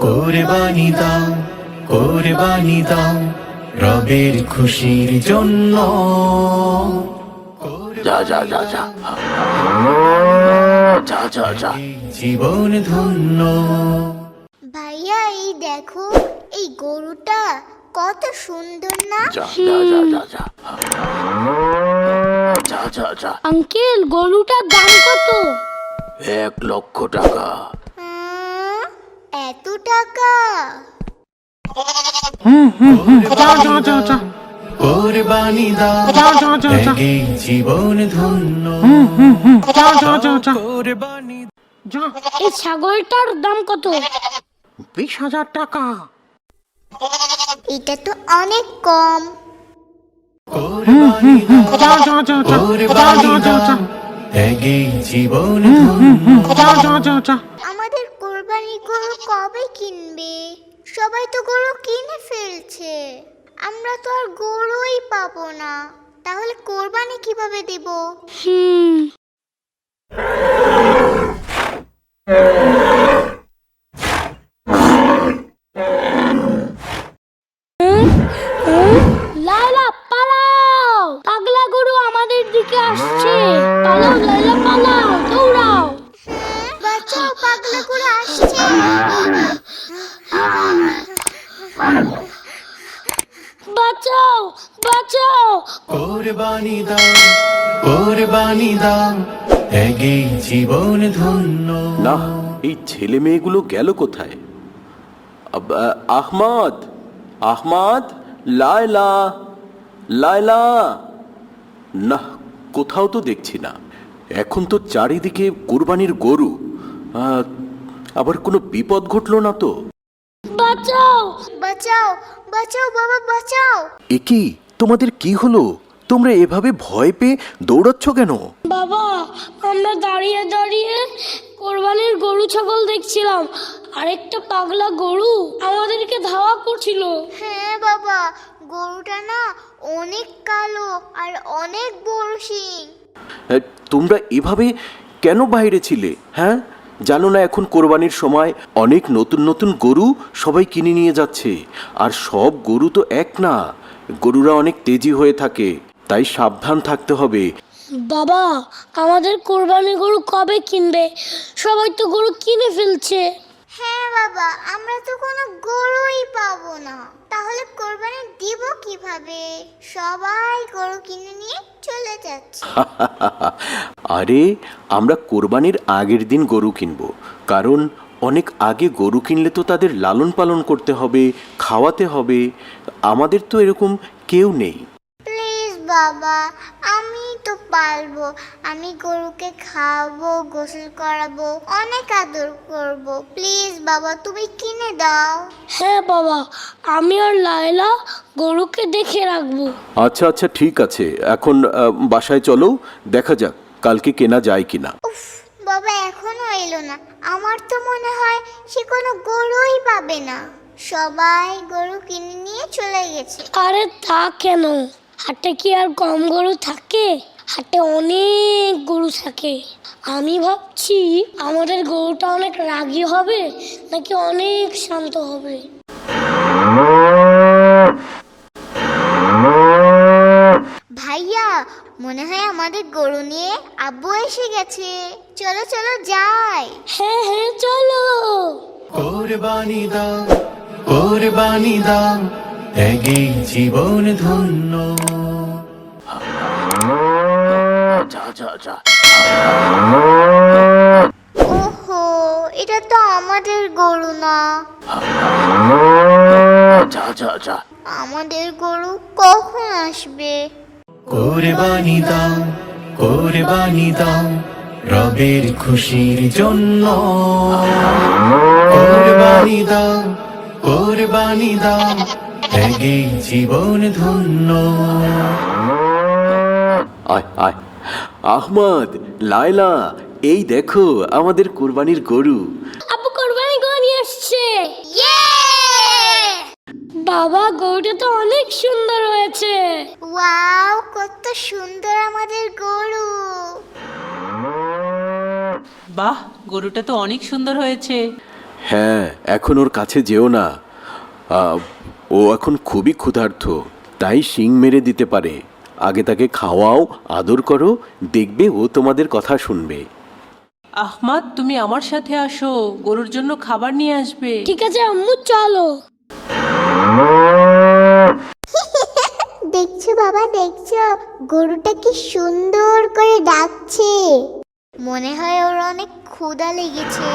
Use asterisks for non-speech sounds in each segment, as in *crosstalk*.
কোরবানি দাও কোরবানি দাও রবের খুশির জন্য। যা যা যা যা। যা যা যা জীবন ধন্য। ভাইয়া এই দেখো এই গরুটা কত সুন্দর না? যা যা যা যা। যা যা যা যা। আঙ্কেল গরুটার দাম কত? এক লক্ষ টাকা। এত টাকা কোরবানি দাও ত্যাগে জীবন ধন্য কোরবানি এই ছাগলটার দাম কত বিশ হাজার টাকা এটা তো অনেক কম কোরবানি দাও যা যা যা যা জীবন ধন্য যা যা যা কোরবানি গরু কবে কিনবে? সবাই তো গরু কিনে ফেলছে। আমরা তো আর গরুই পাবো না। তাহলে কোরবানি কীভাবে দেব? হুম লাইলা পালাও পাগলা গরু আমাদের দিকে আসছে পালাও লাইলা পালাও দৌড়াও বাচ্চাও পাগলা গরু আসছে বাঁচাও বাঁচাও কোরবানি দাও কোরবানি দাও ত্যাগে জীবন ধন্য। না এই ছেলে মেয়েগুলো গেল কোথায়? আহমদ আহমদ লায়লা লায়লা। না কোথাও তো দেখছি না। এখন তো চারিদিকে কোরবানির গরু। আহ, আবার কোনো বিপদ ঘটলো না তো? বাঁচাও বাঁচাও বাঁচাও বাবা বাঁচাও। এ কি? তোমাদের কি হলো? তোমরা এভাবে ভয় পেয়ে দৌড়াচ্ছ কেন? বাবা আমরা দাঁড়িয়ে দাঁড়িয়ে কোরবানির গরু ছাগল দেখছিলাম। আরেকটা পাগলা গরু আমাদেরকে ধাওয়া করছিল। হ্যাঁ বাবা গরুটা না অনেক কালো আর অনেক বড় শিং। তোমরা এভাবে কেন বাইরে ছিলে হ্যাঁ? জানো না এখন কোরবানির সময় অনেক নতুন নতুন গরু সবাই কিনে নিয়ে যাচ্ছে আর সব গরু তো এক না। গরুরা অনেক তেজি হয়ে থাকে তাই সাবধান থাকতে হবে। বাবা আমাদের কোরবানি গরু কবে কিনবে? সবাই তো গরু কিনে ফেলছে। হ্যাঁ বাবা আমরা তো কোনো গরুই পাবো না। তাহলে কোরবানি দিব কীভাবে? সবাই গরু কিনে নিয়ে চলে যাচ্ছে। *laughs* আরে আমরা কোরবানির আগের দিন গরু কিনবো কারণ অনেক আগে গরু কিনলে তো তাদের লালন পালন করতে হবে খাওয়াতে হবে। আমাদের তো এরকম কেউ নেই। প্লিজ বাবা আমি তো পালবো আমি গরুকে খাওয়াবো গোসল করাবো অনেক আদর করব। প্লিজ বাবা তুমি কিনে দাও। হ্যাঁ বাবা আমি আর লায়লা গরুকে দেখে রাখব। আচ্ছা আচ্ছা ঠিক আছে। এখন আহ, বাসায় চলো দেখা যাক কালকে কেনা যায় কিনা। উফ এলো না। আমার তো মনে হয় সে কোনো গরুই পাবে না। সবাই গরু কিনে নিয়ে চলে গেছে। আরে তা কেন? হাটে কি আর কম গরু থাকে? হাটে অনেক গরু থাকে। আমি ভাবছি আমাদের গরুটা অনেক রাগী হবে নাকি অনেক শান্ত হবে? ভাইয়া মনে হয় আমাদের গরু নিয়ে আব্বু এসে গেছে। চলো চলো যাই। হ্যাঁ হ্যাঁ চলো। কোরবানি দাও কোরবানি দাও ত্যাগে জীবন ধন্য। যা যা যা। ওহো এটা তো আমাদের গরু না। যা যা যা। আমাদের গরু কখন আসবে? কোরবানি দাও কোরবানি দাও রবের খুশির জন্য। কোরবানি দাও কোরবানি দাও ত্যাগে জীবন ধন্য। আয় আয়। আহমদ, লায়লা, এই দেখো আমাদের কোরবানির গরু আপু কোরবানি গরু নিয়ে আসছে বাবা গরুটা তো অনেক সুন্দর হয়েছে। ওয়াও কত সুন্দর আমাদের গরু। বাহ গরুটা তো অনেক সুন্দর হয়েছে। হ্যাঁ এখন ওর কাছে যেও না। আহ, ও এখন খুবই ক্ষুধার্ত তাই শিং মেরে দিতে পারে। আগে তাকে খাওয়াও আদর করো দেখবে ও তোমাদের কথা শুনবে। আহমাদ তুমি আমার সাথে আসো গরুর জন্য খাবার নিয়ে আসবে। ঠিক আছে আম্মু চলো। *laughs* দেখছ বাবা দেখছ? গরুটা কি সুন্দর করে ডাকছে। মনে হয় ওর অনেক ক্ষুধা লেগেছে।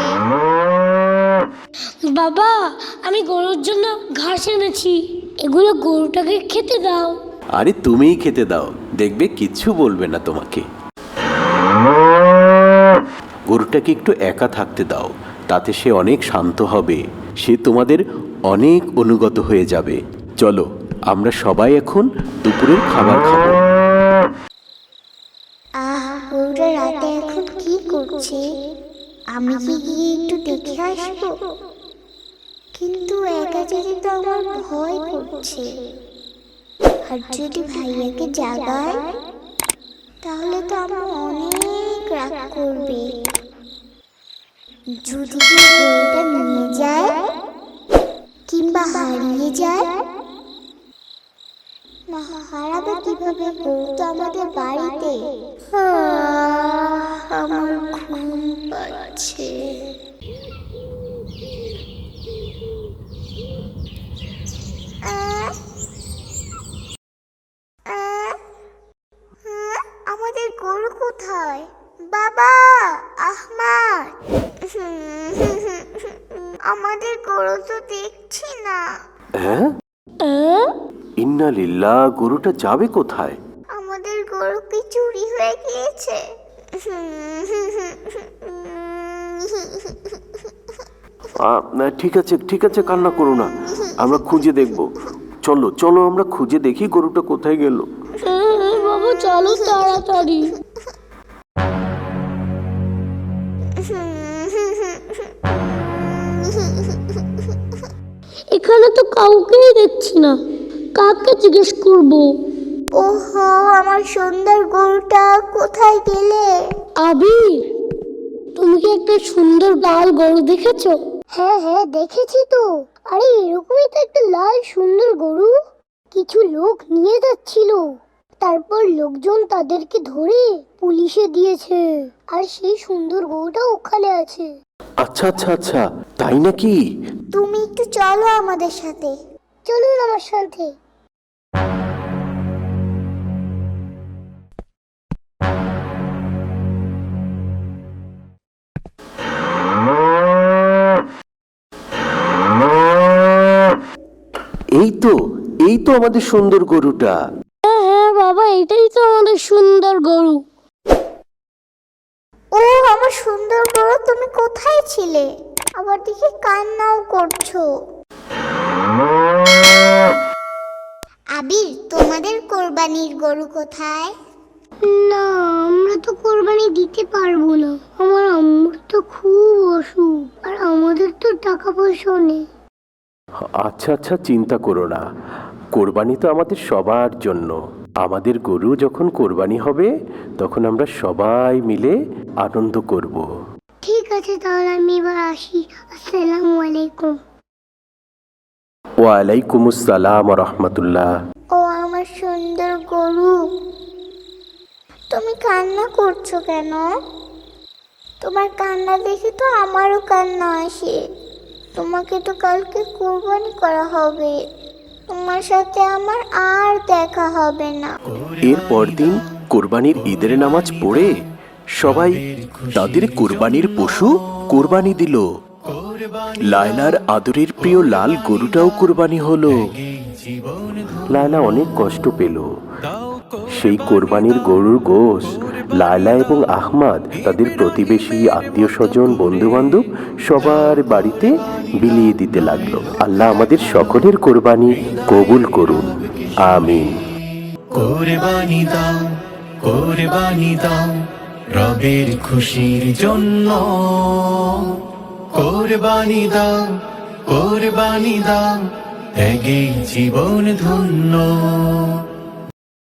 বাবা আমি গরুর জন্য ঘাস এনেছি। এগুলো গরুটাকে খেতে দাও। আরে তুমিই খেতে দাও দেখবে কিচ্ছু বলবে না তোমাকে। গরুটাকে একটু একা থাকতে দাও তাতে সে অনেক শান্ত হবে। সে তোমাদের অনেক অনুগত হয়ে যাবে। চলো, আমরা সবাই এখন দুপুরের খাবার খাব। আমি কি গিয়ে একটু দেখে আসব? কিন্তু একা যেতে তো আমার ভয় করছে। আর যদি ভাইয়াকে জাগায়, তাহলে তো আমার অনেক রাগ করবে। যদি কেউ নিয়ে যায় কিংবা হারিয়ে যায় হারাবে কীভাবে বউ তো আমাদের বাড়িতে। আমার ঘুম পাচ্ছে আহ, আহ, আহ, আমাদের গরু কোথায় বাবা আহমাদ আমাদের গরু তো দেখছি না। হ্যাঁ? ইন্না লিল্লাহ গরুটা যাবে কোথায়? আমাদের গরু কি চুরি হয়ে গিয়েছে? না, ঠিক আছে ঠিক আছে কান্না করো না। আমরা খুঁজে দেখব। চলো চলো আমরা খুঁজে দেখি গরুটা কোথায় গেল। বাবা চলো তাড়াতাড়ি। এখানে তো কাউকেই দেখছি না। কাকে জিজ্ঞেস করব? ওহো আমার সুন্দর গরুটা কোথায় গেলে? আবির তুমি কি একটা সুন্দর লাল গরু দেখেছ? হ্যাঁ হ্যাঁ দেখেছি তো। আরে এরকমই তো একটা লাল সুন্দর গরু। কিছু লোক নিয়ে যাচ্ছিল। তারপর লোকজন তাদেরকে ধরে পুলিশে দিয়েছে। আর সেই সুন্দর গরুটা ওখানে আছে। আচ্ছা আচ্ছা আচ্ছা তাই নাকি? তুমি একটু চলো আমাদের সাথে। চলুন আমার সাথে। এই তো এই তো আমাদের সুন্দর গরুটা। হ্যাঁ হ্যাঁ বাবা এটাই তো আমাদের সুন্দর গরু। ও আমার সুন্দর গরু তুমি কোথায় ছিলে? আবার দেখি কান্নাও করছ। আবির তোমাদের কোরবানির গরু কোথায়? না আমরা তো কোরবানি দিতে পারব না। আমার আম্মুর তো খুব অসুখ আর আমাদের তো টাকা পয়সা নেই। আচ্ছা আচ্ছা চিন্তা করো না। কোরবানি তো আমাদের সবার জন্য। আমাদের গরু যখন কোরবানি হবে তখন আমরা সবাই মিলে আনন্দ করব। আছে তাহলে আমি এবার আসি। আসসালামু আলাইকুম। ওয়ালাইকুম আসসালাম রহমতুল্লাহ ও আমার সুন্দর গরু। তুমি কান্না করছ কেন? তোমার কান্না দেখে তো আমারও কান্না আসে। তোমাকে তো কালকে কোরবানি করা হবে। তোমার সাথে আমার আর দেখা হবে না। এর পরদিন কোরবানির ঈদের নামাজ পড়ে সবাই তাদের কোরবানির পশু কোরবানি দিল। লায়লার আদরের প্রিয় লাল গরুটাও কোরবানি হলো। লায়লা অনেক কষ্ট পেল। সেই কোরবানির গরুর গোশ লায়লা এবং আহমাদ, তাদের প্রতিবেশী আত্মীয় স্বজন বন্ধু বান্ধব সবার বাড়িতে বিলিয়ে দিতে লাগল। আল্লাহ আমাদের সকলের কোরবানি কবুল করুন। আমিন। কোরবানি দাও কোরবানি দাও। রবের খুশির জন্য। কোরবানি দাও কোরবানি দাও ত্যাগে জীবন ধন্য।